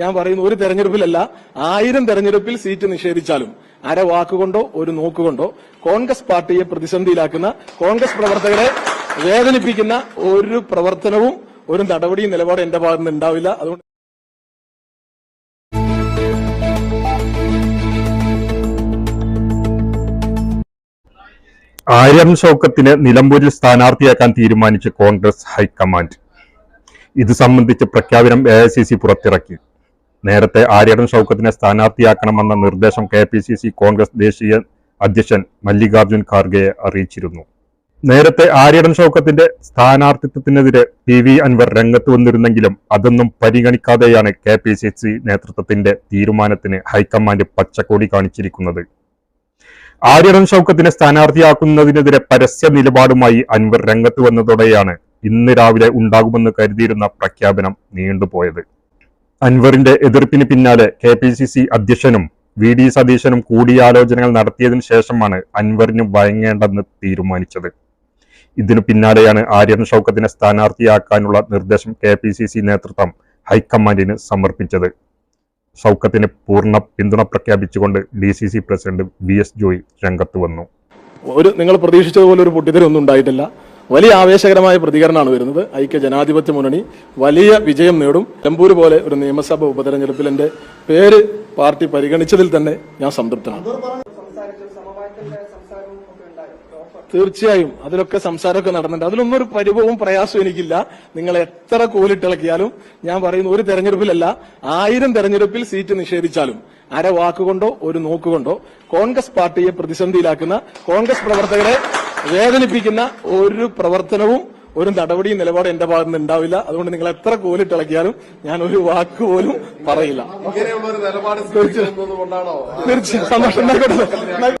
ഞാൻ പറയുന്നു ഒരു തെരഞ്ഞെടുപ്പിലല്ല ആയിരം തെരഞ്ഞെടുപ്പിൽ സീറ്റ് നിഷേധിച്ചാലും അര വാക്കുകൊണ്ടോ ഒരു നോക്കുകൊണ്ടോ കോൺഗ്രസ് പാർട്ടിയെ പ്രതിസന്ധിയിലാക്കുന്ന കോൺഗ്രസ് പ്രവർത്തകരെ വേദനിപ്പിക്കുന്ന ഒരു പ്രവർത്തനവും ഒരു നടപടിയും നിലപാടും എന്റെ ഭാഗത്ത് നിന്ന് ഉണ്ടാവില്ല. അതുകൊണ്ട് നിലമ്പൂരിൽ തീരുമാനിച്ച കോൺഗ്രസ് പ്രഖ്യാപനം പുറത്തിറക്കി. നേരത്തെ ആര്യടൻ ഷൌക്കത്തിനെ സ്ഥാനാർത്ഥിയാക്കണമെന്ന നിർദ്ദേശം K P C C Congress ദേശീയ അധ്യക്ഷൻ മല്ലികാർജുൻ ഖാർഗെയെ അറിയിച്ചിരുന്നു. നേരത്തെ ആര്യടൻ ഷൌക്കത്തിന്റെ സ്ഥാനാർത്ഥിത്വത്തിനെതിരെ പി വി അൻവർ രംഗത്ത് വന്നിരുന്നെങ്കിലും അതൊന്നും പരിഗണിക്കാതെയാണ് കെ പി സി സി നേതൃത്വത്തിന്റെ തീരുമാനത്തിന് ഹൈക്കമാൻഡ് പച്ചക്കോടി കാണിച്ചിരിക്കുന്നത്. ആര്യടൻ ഷൌക്കത്തിനെ സ്ഥാനാർത്ഥിയാക്കുന്നതിനെതിരെ പരസ്യ നിലപാടുമായി അൻവർ രംഗത്ത് വന്നതോടെയാണ് ഇന്ന് രാവിലെ ഉണ്ടാകുമെന്ന് കരുതിയിരുന്ന പ്രഖ്യാപനം നീണ്ടുപോയത്. അൻവറിന്റെ എതിർപ്പിന് പിന്നാലെ കെ പി സി സി അധ്യക്ഷനും വി ഡി സതീശനും കൂടിയാലോചനകൾ നടത്തിയതിനു ശേഷമാണ് അൻവറിന് വഴങ്ങേണ്ടെന്ന് തീരുമാനിച്ചത്. ഇതിനു പിന്നാലെയാണ് ആര്യൻ ഷൗക്കത്തിനെ സ്ഥാനാർത്ഥിയാക്കാനുള്ള നിർദ്ദേശം കെ പി സി സി നേതൃത്വം ഹൈക്കമാൻഡിന് സമർപ്പിച്ചത്. ഷൗക്കത്തിന് പൂർണ പിന്തുണ പ്രഖ്യാപിച്ചുകൊണ്ട് D C C president V S Joy രംഗത്ത് വന്നു. ഒരു നിങ്ങൾ പ്രതീക്ഷിച്ചതുപോലെ ഒരു പൊട്ടിത്തെറിയൊന്നും ഉണ്ടായിട്ടില്ല. വലിയ ആവേശകരമായ പ്രതികരണമാണ് വരുന്നത്. ഐക്യ ജനാധിപത്യ മുന്നണി വലിയ വിജയം നേടും. നിലമ്പൂർ പോലെ ഒരു നിയമസഭ ഉപതെരഞ്ഞെടുപ്പിൽ എന്റെ പേര് പാർട്ടി പരിഗണിച്ചതിൽ തന്നെ ഞാൻ സംതൃപ്തനാണ്. തീർച്ചയായും അതിലൊക്കെ സംസാരമൊക്കെ നടന്നിട്ടുണ്ട്. അതിലൊന്നും ഒരു പരിഭവവും പ്രയാസവും എനിക്കില്ല. നിങ്ങൾ എത്ര കോലിട്ടിളക്കിയാലും ഞാൻ പറയുന്നു ഒരു തെരഞ്ഞെടുപ്പിലല്ല ആയിരം തെരഞ്ഞെടുപ്പിൽ സീറ്റ് നിഷേധിച്ചാലും അര വാക്കുകൊണ്ടോ ഒരു നോക്കുകൊണ്ടോ കോൺഗ്രസ് പാർട്ടിയെ പ്രതിസന്ധിയിലാക്കുന്ന കോൺഗ്രസ് പ്രവർത്തകരെ വേദനിപ്പിക്കുന്ന ഒരു പ്രവർത്തനവും ഒരു നടപടിയും നിലപാടും എന്റെ ഭാഗത്ത് നിന്ന് ഉണ്ടാവില്ല. അതുകൊണ്ട് നിങ്ങൾ എത്ര കോലിട്ടിളക്കിയാലും ഞാൻ ഒരു വാക്ക് പോലും പറയില്ല. തീർച്ചയായും. സന്തോഷം.